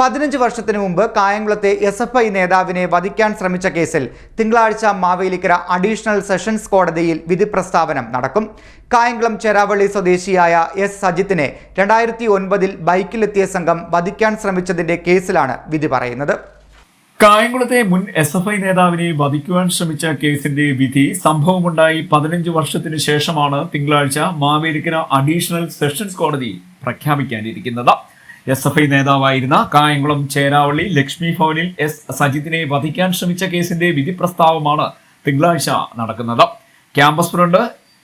പതിനഞ്ച് വർഷത്തിന് മുമ്പ് കായംകുളത്തെ എസ് എഫ് ഐ നേതാവിനെ വധിക്കാൻ ശ്രമിച്ച കേസിൽ തിങ്കളാഴ്ച മാവേലിക്കര അഡീഷണൽ സെഷൻസ് കോടതിയിൽ വിധി പ്രസ്താവനം നടക്കും. കായംകുളം ചെരാവള്ളി സ്വദേശിയായ എസ് സജിത്തിനെ രണ്ടായിരത്തി ഒൻപതിൽ ബൈക്കിലെത്തിയ സംഘം വധിക്കാൻ ശ്രമിച്ചതിന്റെ കേസിലാണ് വിധി പറയുന്നത്. കായംകുളത്തെ മുൻ എസ് എഫ് ഐ നേതാവിനെ വധിക്കുവാൻ ശ്രമിച്ച കേസിന്റെ വിധി സംഭവമുണ്ടായി പതിനഞ്ച് വർഷത്തിന് ശേഷമാണ് തിങ്കളാഴ്ച മാവേലിക്കര അഡീഷണൽ സെഷൻസ് കോടതി പ്രഖ്യാപിക്കാനിരിക്കുന്നത്. എസ് എഫ് ഐ നേതാവായിരുന്ന കായംകുളം ചേരാവള്ളി ലക്ഷ്മി ഭവനിൽ എസ് സജിത്തിനെ വധിക്കാൻ ശ്രമിച്ച കേസിന്റെ വിധി പ്രസ്താവമാണ് തിങ്കളാഴ്ച നടക്കുന്നത്. Campus front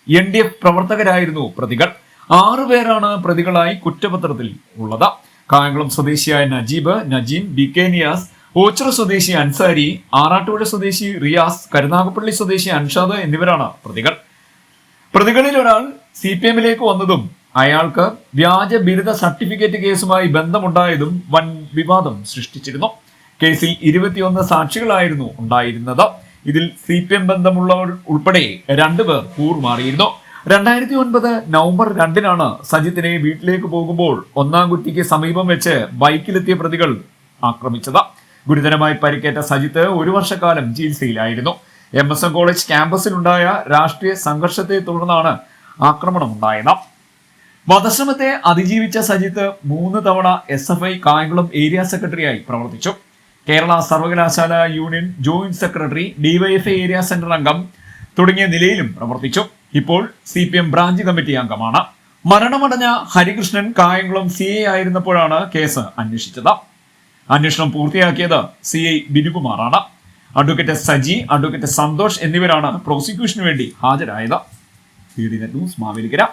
N D F പ്രവർത്തകരായിരുന്നു പ്രതികൾ. ആറുപേരാണ് പ്രതികളായി കുറ്റപത്രത്തിൽ ഉള്ളത്. കായംകുളം സ്വദേശിയായ നജീബ് നജീം ബി കെ നിയാസ് ഓച്ചിറ സ്വദേശി അൻസാരി ആറാട്ടുപുഴ സ്വദേശി റിയാസ് കരുനാഗപ്പള്ളി സ്വദേശി അൻഷാദ് എന്നിവരാണ് പ്രതികൾ. പ്രതികളിൽ ഒരാൾ സി പി എമ്മിലേക്ക് വന്നതും അയാൾക്ക് വ്യാജ ബിരുദ സർട്ടിഫിക്കറ്റ് കേസുമായി ബന്ധമുണ്ടായതും വൻ വിവാദം സൃഷ്ടിച്ചിരുന്നു. കേസിൽ ഇരുപത്തിയൊന്ന് സാക്ഷികളായിരുന്നു ഉണ്ടായിരുന്നത്. ഇതിൽ സി പി എം ബന്ധമുള്ളവർ ഉൾപ്പെടെ രണ്ടുപേർ കൂറുമാറിയിരുന്നു. രണ്ടായിരത്തി ഒൻപത് നവംബർ രണ്ടിനാണ് സജിത്തിനെ വീട്ടിലേക്ക് പോകുമ്പോൾ ഒന്നാം കുറ്റിക്ക് സമീപം വെച്ച് ബൈക്കിലെത്തിയ പ്രതികൾ ആക്രമിച്ചത്. ഗുരുതരമായി പരിക്കേറ്റ സജിത്ത് ഒരു വർഷക്കാലം ചികിത്സയിലായിരുന്നു. എം എസ് എം കോളേജ് ക്യാമ്പസിലുണ്ടായ രാഷ്ട്രീയ സംഘർഷത്തെ തുടർന്നാണ് ആക്രമണം ഉണ്ടായത് വധശ്രമത്തെ അതിജീവിച്ച സജിത്ത് മൂന്ന് തവണ S F I Kayamkulam area സെക്രട്ടറിയായി പ്രവർത്തിച്ചു. കേരള സർവകലാശാല union joint secretary DYFI area centre അംഗം തുടങ്ങിയ നിലയിലും പ്രവർത്തിച്ചു. ഇപ്പോൾ C P M branch committee അംഗമാണ്. മരണമടഞ്ഞ ഹരികൃഷ്ണൻ കായംകുളം സി എ ആയിരുന്നപ്പോഴാണ് കേസ് അന്വേഷിച്ചത്. അന്വേഷണം പൂർത്തിയാക്കിയത് സി ഐ ബിനുകുമാറാണ്. അഡ്വക്കേറ്റ് സജി അഡ്വക്കേറ്റ് സന്തോഷ് എന്നിവരാണ് പ്രോസിക്യൂഷന് വേണ്ടി ഹാജരായത്. ന്യൂസ് മാവേലിക്കര.